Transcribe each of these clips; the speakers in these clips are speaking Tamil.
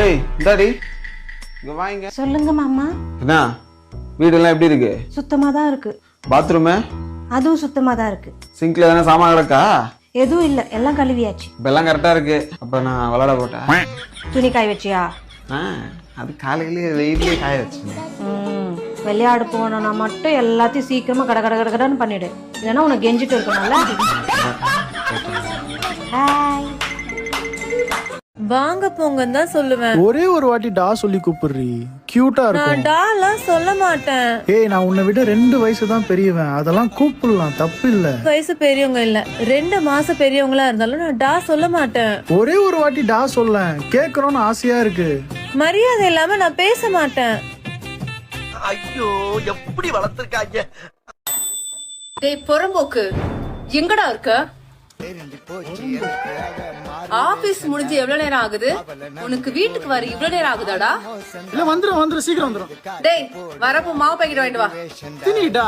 ஏய் இந்தாடி. இங்க வாங்க. சொல்லுங்க மாமா. என்ன? வீடெல்லாம் எப்படி இருக்கு? சுத்தமா தான் இருக்கு பாத்ரூமு அதுவும் சுத்தமா தான் இருக்கு. சிங்க்ல எதனா சாமான் கிடக்கா? எதுவும் இல்ல எல்லாம் கழுவியாச்சு. இப்ப எல்லாம் கரெக்டா இருக்கு. அப்ப நான் விளாட போட்டேன். துணி காய வச்சியா? அது காலையிலேயே வெயிலே காய வச்சேன் விளையாடு போனோம்னா மட்டும் எல்லாத்தையும் சீக்கிரமா கட கட கட கடன்னு பண்ணிடு. இல்லைன்னா உனக்கு கெஞ்சிட்டு இருக்கணும்ல ஹாய் வாங்க போங்கன்னு தான் சொல்லுவேன். ஒரே ஒரு வாட்டி டா சொல்லி கூப்பிடுறி. கியூட்டா இருக்கும். நான் டாலாம் சொல்ல மாட்டேன். ஏய் நான் உன்னை விட ரெண்டு வயசு தான் பெரியவன். அதெல்லாம் கூப்பிடலாம் தப்பு இல்ல. வயசு பெரியவங்க இல்ல. ரெண்டு மாசம் பெரியவங்களா இருந்தாலும் நான் டா சொல்ல மாட்டேன். ஒரே ஒரு வாட்டி டா சொல்ல கேட்கணும்னு ஆசையா இருக்கு. மரியாதை இல்லாம நான் பேச மாட்டேன். ஐயோ எப்படி வளர்த்திருக்காங்க? டேய் புறம்போக்கு. எங்கடா இருக்க? ஆபீஸ் முடிஞ்சு எவ்வளவு நேரம் ஆகுது? உனக்கு வீட்டுக்கு வர இவ்வளவு நேரம் ஆகுதாடா? இல்ல வந்துரும் வந்துரும் சீக்கிரம் வந்துரும். டேய் வரப்போ மாவு பாக்கெட் வாங்கிட்டு வா. தினிடா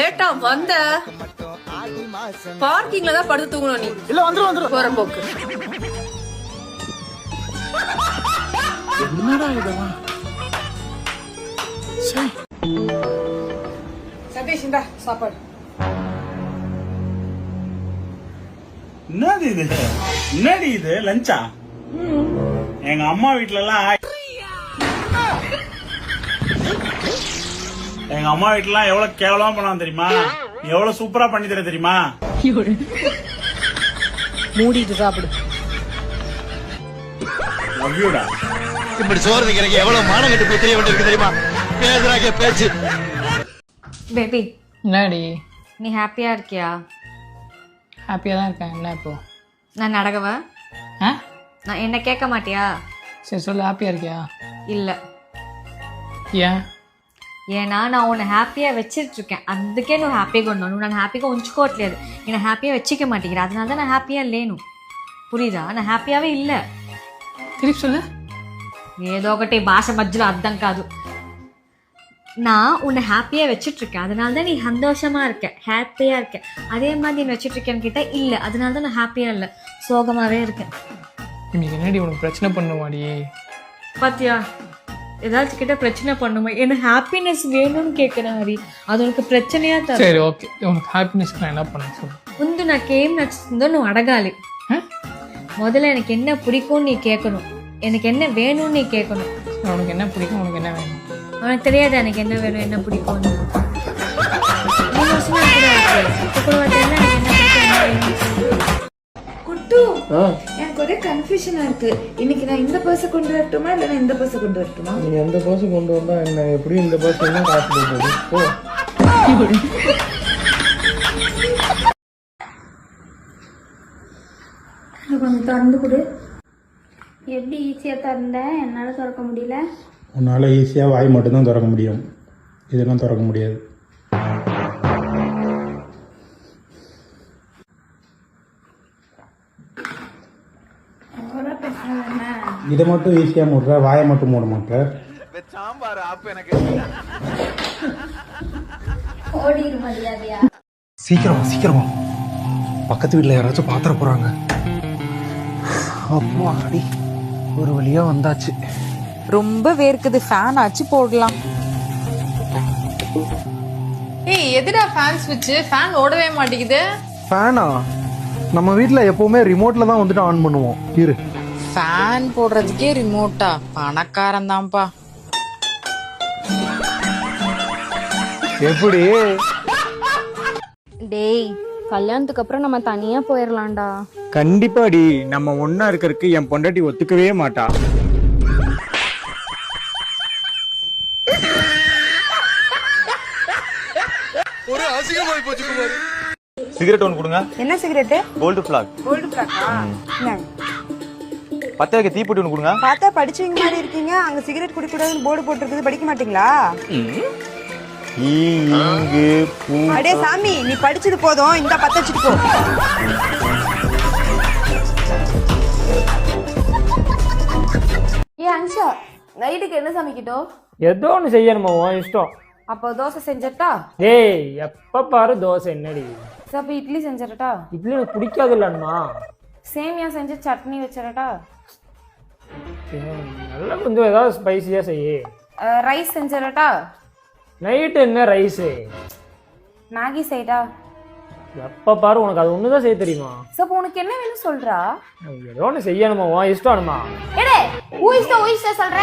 டேட்டா வந்த. பார்க்கிங்ல தான் படுத்து தூங்கணும் நீ. இல்ல வந்துரும் வந்துரும். புறம்போக்கு என்னடா இதெல்லாம்? சை. என்னது இது? என்னடி இது? லஞ்சா? எங்க அம்மா வீட்ல எல்லாம் எங்க அம்மா வீட்ல எல்லாம் எவ்வளவு கேவலமா பண்ணுவாங்க தெரியுமா? நீ எவ்வளவு சூப்பரா பண்ணி தர தெரியுமா? மூடிட்டு சாப்பிடு. லவ் யூடா இப்படி சோறு வைக்கிறீங்க எவ்வளவு மானம் கட்டு போய் தெரிய வேண்டியிருக்கு தெரியுமா? பேசுறாங்க பேச்சு. பேபி என்னடி? நீ ஹாப்பியா இருக்கியா? ஹாப்பியாக தான் இருக்காங்கல்ல இப்போது நான் நடகவா ஆ? நான் என்ன கேட்க மாட்டியா? சரி சொல்லு. ஹாப்பியாக இருக்கியா? இல்லை. ஏன்? ఏనా நான் உன்னை ஹாப்பியாக వెచ్చిట్టిరుకే అందుకే నువ్వు హ్యాపీగా ఉన్నావు నువ్వు నన్ను హ్యాపీగా ఉంచుకోవట్లేదు నేను హ్యాపీగా వెచ్చిక మాటేగిற அதனால தான் நான் ஹாப்பியாக లేను புரியுதா? நான் ஹாப்பியாகவே இல்லை. திருப்பி சொல்லு. ஏதோ ఒకటి భాష మధ్యలో అర్థం కాదు நான் உன்னை ஹாப்பியாக வச்சுட்ருக்கேன் அதனால தான் நீ சந்தோஷமா இருக்க ஹாப்பியாக இருக்க அதே மாதிரி நீ வச்சுட்ருக்கேன்னு கிட்ட இல்லை அதனால தான் நான் ஹாப்பியாக இல்லை சோகமாகவே இருக்கேன் இன்னைக்கு என்னடி உனக்கு பிரச்சனை பண்ணுவாடி பாத்தியா ஏதாச்சும் கிட்ட பிரச்சனை பண்ணுமா எனக்கு ஹாப்பினஸ் வேணும்னு கேட்குறேன் ஹரி அது உனக்கு பிரச்சனையா தர சரி ஓகே உனக்கு ஹாப்பினஸ்க்கு நான் என்ன பண்ண சொல்லு ముందు నాకేం నచ్చుతుందో నువ్వు అడగాలి ஆ? முதல்ல எனக்கு என்ன பிடிக்கும்னு நீ கேட்கணும் எனக்கு என்ன வேணும்னு நீ கேட்கணும் உனக்கு என்ன பிடிக்கும் உனக்கு என்ன வேணும் உனக்கு தெரியாது எனக்கு என்ன வேணும் என்ன பிடிக்கும்னு? மூணு வருஷமா என் கூட இருக்கு. இப்ப கூட வந்து என்ன எனக்கு என்ன பிடிக்கும் குட்டு எனக்கு ஒரே கன்ஃபியூஷனா இருக்கு. இன்னைக்கு நான் இந்த பர்ஸை கொண்டு வரட்டுமா இல்ல நான் இந்த பர்ஸை கொண்டு வரட்டுமா? நீ எந்த பஸ் கொண்டு வந்தா என்ன? எப்படி இந்த என்ன காசு போகுது போ. கொஞ்சம் திறந்து கொடு. எப்படி ஈஸியா திறந்தேன் என்னால திறக்க முடியல. உன்னால ஈஸியா வாய் மட்டும்தான் திறக்க முடியும். இதெல்லாம் திறக்க முடியாது. இதை மட்டும் ஈஸியா மூடுற வாயை மட்டும் மூட மாட்டேன் சாம்பார் ஆப்பு எனக்கு ஓடிடு மரியாதையா. சீக்கிரம் சீக்கிரம். பக்கத்து வீட்டுல யாராச்சும் பாத்திர போறாங்க. அப்போ அடி. ஒரு வழியா வந்தாச்சு. ரொம்ப வேர்க்குது. ஃபேன் ஆச்சு போடலாம். ஏய் எதுடா ஃபேன் ஸ்விட்ச் ஃபேன் ஓடவே மாட்டேங்குது. ஃபேனா நம்ம வீட்ல எப்பவுமே ரிமோட்ல தான் வந்துட்டு ஆன் பண்ணுவோம். இரு. ஃபேன் போடுறதுக்கே ரிமோட்டா பணக்காரன் தான்ப்பா. எப்படி? டேய் கல்யாணத்துக்கு அப்புறம் நம்ம தனியா போயிடலாம்டா கண்டிப்பாடி. நம்ம ஒன்னா இருக்கறதுக்கு என் பொண்டாட்டி ஒத்துக்கவே மாட்டா ஒரு அசிங்கமாய் போச்சு குமார் சிகரெட் ஒன்று கொடுங்க. என்ன சிகரெட்டு? கோல்டு ஃபிளாக் கோல்டு பிளாக்கா பத்த வைக்க தீப்பெட்டி ஒன்று கொடுங்க. பார்த்தா படிச்சவங்க மாதிரி இருக்கீங்க. அங்க சிகரெட் குடிக்கூடாதுன்னு போர்டு போட்டிருக்குது. படிக்க மாட்டீங்களா? இங்கு அடே சாமி நீ படிச்சது போதும். இந்த பத்த வச்சுட்டு போ. ஏ அன்ஷா நைட்டுக்கு என்ன சமைக்கிட்டோம்? ஏதோ ஒன்று செய்யணுமா உன் இஷ்டம். அப்போ தோசை செஞ்சிட்டா? டேய் எப்போ பாரு தோசை என்னடி? சரி அப்போ இட்லி செஞ்சிடட்டா? இட்லி எனக்கு பிடிக்காது இல்லைன்னா சேமியா செஞ்சு சட்னி வச்சிடட்டா? நல்லா கொஞ்சம் ஏதாவது ஸ்பைசியாக செய்யு. ரைஸ் செஞ்சிடட்டா? நைட்டு என்ன ரைஸு மேகி செய்டா. எப்போ பாரு உனக்கு அது ஒன்று தான் செய்ய தெரியுமா? சோ அப்போ உனக்கு என்ன வேணும் சொல்றா? ஏதோ ஒன்று செய்யணுமா உன் இஷ்டம்மா எடே ஊயிஸ்ட ஊயிஸ்ட சொல்ற?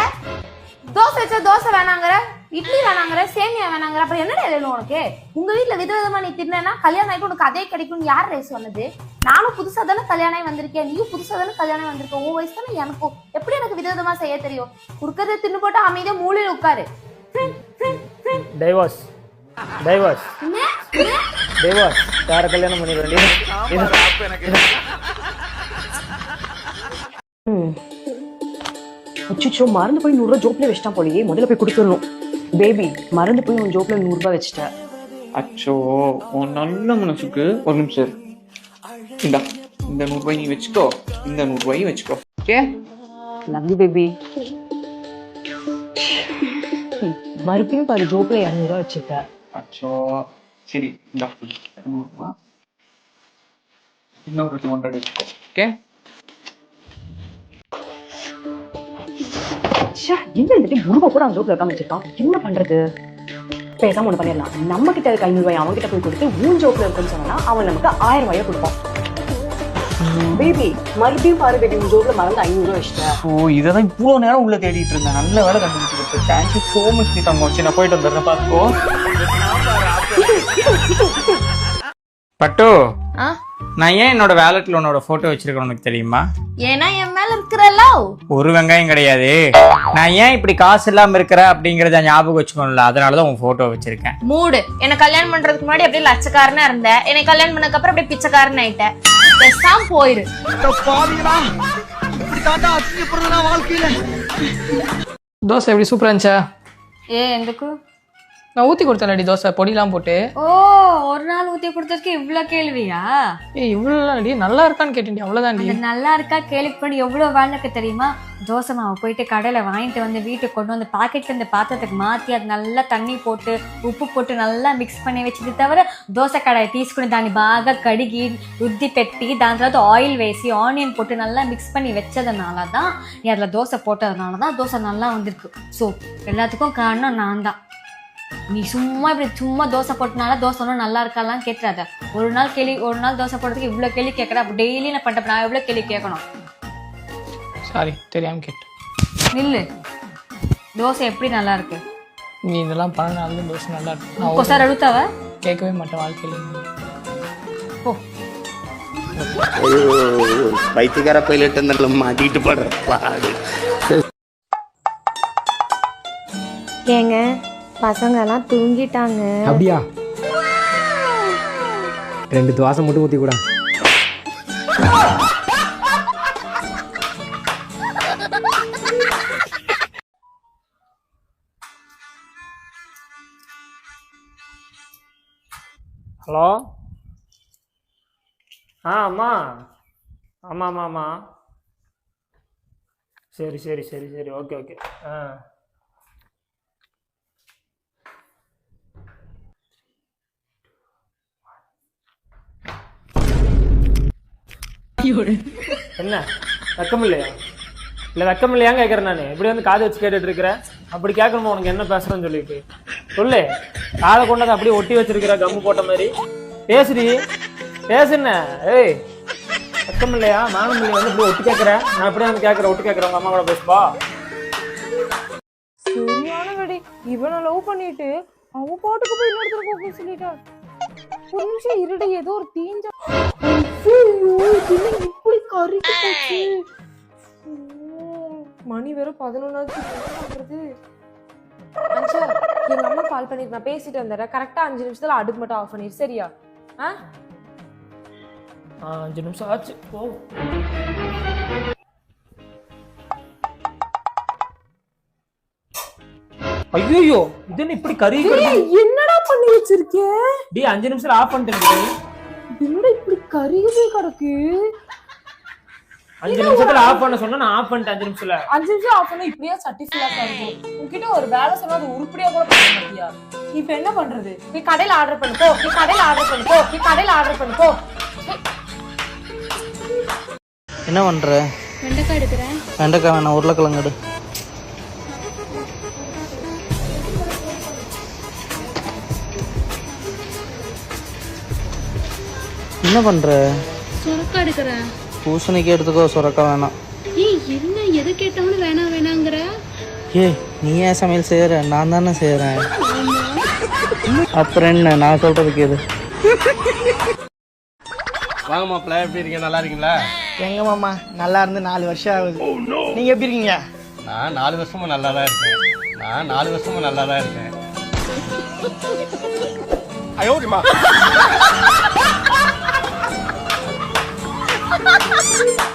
தோசை வச்சா தோசை வேணாங்கிற? இட்லி வேணாங்கிற சேமியா வேணாங்கிற அப்புறம் என்னடா வேணும் உனக்கு? உங்க வீட்ல விதவிதமா நீ தின்னா கல்யாணம் ஆயிட்டு உனக்கு அதே கிடைக்கும்னு யார் ரைஸ் சொன்னது? நானும் புதுசா தானே கல்யாணம் ஆகி வந்திருக்கேன். நீயும் புதுசா தானே கல்யாணம் வந்திருக்க. உன் வயசு தானே எனக்கும். எப்படி எனக்கு விதவிதமா செய்ய தெரியும்? குடுக்கறதை தின்னு போட்டு அமைதியா மூலையில உட்காரு. டைவர்ஸ் டைவர்ஸ் டைவர்ஸ் வேற கல்யாணம் பண்ணிக்க வேண்டியது? அச்சுச்சோ மறந்து போய் நூறுரூவா ஜோப்ல வச்சிட்டான் போலயே. முதல்ல போய் கொடுத்துடணும். பேபி மறந்து போய் உன் ஜோப்ல நூறுரூவா வச்சிட்ட. அச்சோ உன் நல்ல மனசுக்கு ஒரு நிமிஷம். இந்தா இந்த நூறுபாய் நீ வச்சுக்கோ. இந்த நூறுபாயும் வச்சுக்கோ. ஓகே? லவ் யூ பேபி மறுபடியும் பாரு ஜோப்ல இரநூறுவா வச்சிருக்க அச்சோ சரி இந்தா. இன்னொரு ஹண்ட்ரட் வச்சுக்கோ. ஓகே? ச்சே, என்ன இந்த ரூபா கூட அந்த ஜோப்ல இருக்காம வச்சிருக்கான். என்ன பண்றது? பேசாம ஒண்ணு பண்ணிடலாம். நம்ம கிட்ட இருக்க ஐநூறு ரூபாய் அவன் கிட்ட போய் கொடுத்து ஊன் ஜோப்ல இருக்குன்னு சொன்னா அவன் நமக்கு ஆயிரம் ரூபாயை கொடுப்பான். பேபி மறுபடியும் பாரு பேபி உன் ஜோப்ல மறந்து ஐநூறு ரூபாய் வச்சிட்ட. ஓ இதை தான் இவ்வளோ நேரம் உள்ள தேடிட்டு இருந்தேன். நல்ல வேலை கண்டுபிடிச்சிருக்கு தேங்க்யூ ஸோ மச் நீ தங்கச்சி நான் போயிட்டு வந்துடுறேன். பார்த்துக்கோ. பட்டு. ஆ? நான் ஏன் என்னோட வேலட்ல உன்னோட போட்டோ வச்சிருக்கேன் உனக்கு தெரியுமா? ஏன்னா என் மேல இருக்கிற லவ் ஒரு வெங்காயம் கிடையாது. நான் ஏன் இப்படி காசு இல்லாம இருக்கிற அப்படிங்கறத ஞாபகம் வச்சுக்கணும்ல அதனாலதான் உன் போட்டோ வச்சிருக்கேன். மூடு. என்ன கல்யாணம் பண்றதுக்கு முன்னாடி அப்படியே லட்சக்காரனா இருந்த. என்னை கல்யாணம் பண்ணதுக்கு அப்புறம் அப்படியே பிச்சைக்காரன் ஆயிட்டேன் பேசாம போயிரு. வாழ்க்கையில? தோசை எப்படி? சூப்பரா இருந்துச்சா? ஏ எந்துக்கு நான் ஊத்தி கொடுத்தேன்டி தோசை பொடிலாம் போட்டு ஓ ஒரு நாள் ஊத்தி கொடுத்ததுக்கு இவ்ளோ கேள்வியா ஏய் இவ்வளோ நல்லா இருக்கான்னு கேட்டேன்டி அவ்வளவுதான்டி அது நல்லா இருக்கா கேள்வி பண்ணி எவ்வளவு வேலைக்கு தெரியுமா தோசை மாவு போயிட்டு கடையில வாங்கிட்டு வந்து வீட்டுக்கு கொண்டு வந்து பாக்கெட்ல இந்த பாத்திரத்துக்கு மாத்தி அது நல்லா தண்ணி போட்டு உப்பு போட்டு நல்லா மிக்ஸ் பண்ணி வச்சது தவிர దోస కడాయి తీసుకుని దాన్ని బాగా కడిగి రుద్ది పెట్టి దాని తర్వాత ఆయిల్ వేసి ఆనియన్ போட்டு நல்லா மிக்ஸ் பண்ணி வச்சதுனால தான் நீ அதில் தோசை போட்டதுனால தான் தோசை நல்லா வந்திருக்கு ஸோ எல்லாத்துக்கும் காரணம் நான் தான் நீ சும்மா இப்படி சும்மா தோசை போட்டனால தோசை ஒன்றும் நல்லா இருக்காலாம் கேட்காத ஒரு நாள் கேள்வி ஒரு நாள் தோசை போடுறதுக்கு இவ்வளோ கேள்வி கேட்குற அப்போ டெய்லி நான் பண்ணுறப்ப நான் எவ்வளோ கேள்வி கேட்கணும் சாரி தெரியாம கேட்டேன் நில்லு. தோசை எப்படி நல்லா இருக்கு? நீ இதெல்லாம் பண்ணனால தோசை நல்லா இருக்கு. நான் ஒக்கோசாரி அழுத்தாவ? கேட்கவே மாட்டேன் வாழ்க்கையில. பைத்தியக்கார பைலட் இருந்தால மாட்டிட்டு படுற பாடு. ஏங்க பசங்க எல்லாம் தூங்கிட்டாங்க. அப்படியா? ரெண்டு தோசை மட்டும் ஊற்றி கூட. ஹலோ? ஆ அம்மா. ஆமாம் ஆமாம் ஆமாம் சரி சரி சரி சரி. Okay okay. ஆ. என்ன? வெக்கம் இல்லையா இல்லை வெக்கம் இல்லையாங்க கேட்குறேன் நான். இப்படி வந்து காது வச்சு கேட்டுட்டு இருக்கிறேன் அப்படி கேட்கணுமா? உனக்கு என்ன பேசுறேன்னு சொல்லிட்டு. சொல்லு. காதை கொண்டதை அப்படியே ஒட்டி வச்சிருக்கிற கம்மு போட்ட மாதிரி. பேசுடி. பேசுன ஏய் வெக்கம் இல்லையா மானம் இல்லையா வந்து இப்படி ஒட்டி கேட்குறேன் நான் அப்படியே வந்து கேட்குறேன் ஒட்டி கேட்குறேன் உங்க அம்மா கூட பேசுப்பா சரியான வெடி இவனை லவ் பண்ணிட்டு அவன் பாட்டுக்கு போய் இன்னொருத்தர் போக சொல்லிட்டான் ஒரு நிமிஷம் இருடி ஏதோ ஒரு தீஞ்ச இப்படி போச்சு மணி வேற பதினொன்னாச்சு. பண்றது? அஞ்சா எங்க அம்மா கால் பண்ணிட்டு நான் பேசிட்டு வந்துடுறேன் கரெக்டா அஞ்சு நிமிஷத்துல அடுப்பு மட்டும் ஆஃப் பண்ணிடு சரியா? ஆ? அஞ்சு நிமிஷம் ஆச்சு. ஓ ஐயோ இது என்ன இப்படி கறி என்னடா பண்ணி வச்சிருக்கே? டி அஞ்சு நிமிஷம் ஆஃப் பண்ணிட்டேன் என்னடா கருகி கிடக்கு. அஞ்சு நிமிஷத்துல ஆஃப் பண்ண சொன்னா நான் ஆஃப் பண்ணிட்டேன் அஞ்சு நிமிஷத்துல. அஞ்சு நிமிஷம் ஆஃப் பண்ணா இப்படியா சட்டி ஃபுல்லா இருக்கும் உன்கிட்ட ஒரு வேலை சொன்னா அது உருப்படியா கூட பண்ண மாட்டியா? இப்ப என்ன பண்றது? நீ கடையில ஆர்டர் பண்ணு போ. நீ கடையில ஆர்டர் பண்ணு போ. நீ கடையில ஆர்டர் பண்ணு போ. என்ன பண்ற? வெண்டைக்காய் எடுக்கிறேன். வெண்டைக்காய் வேணாம் உருளைக்கிழங்கு எடு. என்ன பண்ற? சுரக்காய் எடுக்கிறேன் பூசணிக்கு எடுத்துக்கோ சுரக்காய் வேணாம். ஏய் என்ன எது கேட்டாலும் வேணாம் வேணாங்கிற. ஏய் நீ ஏன் சமையல் செய்யற? நான் தானே செய்யறேன். அப்புறம் என்ன? நான் சொல்றதுக்கு எது? வாங்க மாப்பிள்ள எப்படி இருக்கீங்க? நல்லா இருக்கீங்களா? எங்க மாமா? நல்லா இருந்து நாலு வருஷம் ஆகுது. நீங்க எப்படி இருக்கீங்க? நான் நாலு வருஷமா நல்லா தான் இருக்கேன். நான் நாலு வருஷமா நல்லா தான் இருக்கேன் ஐயோடிமா 哈哈哈哈哈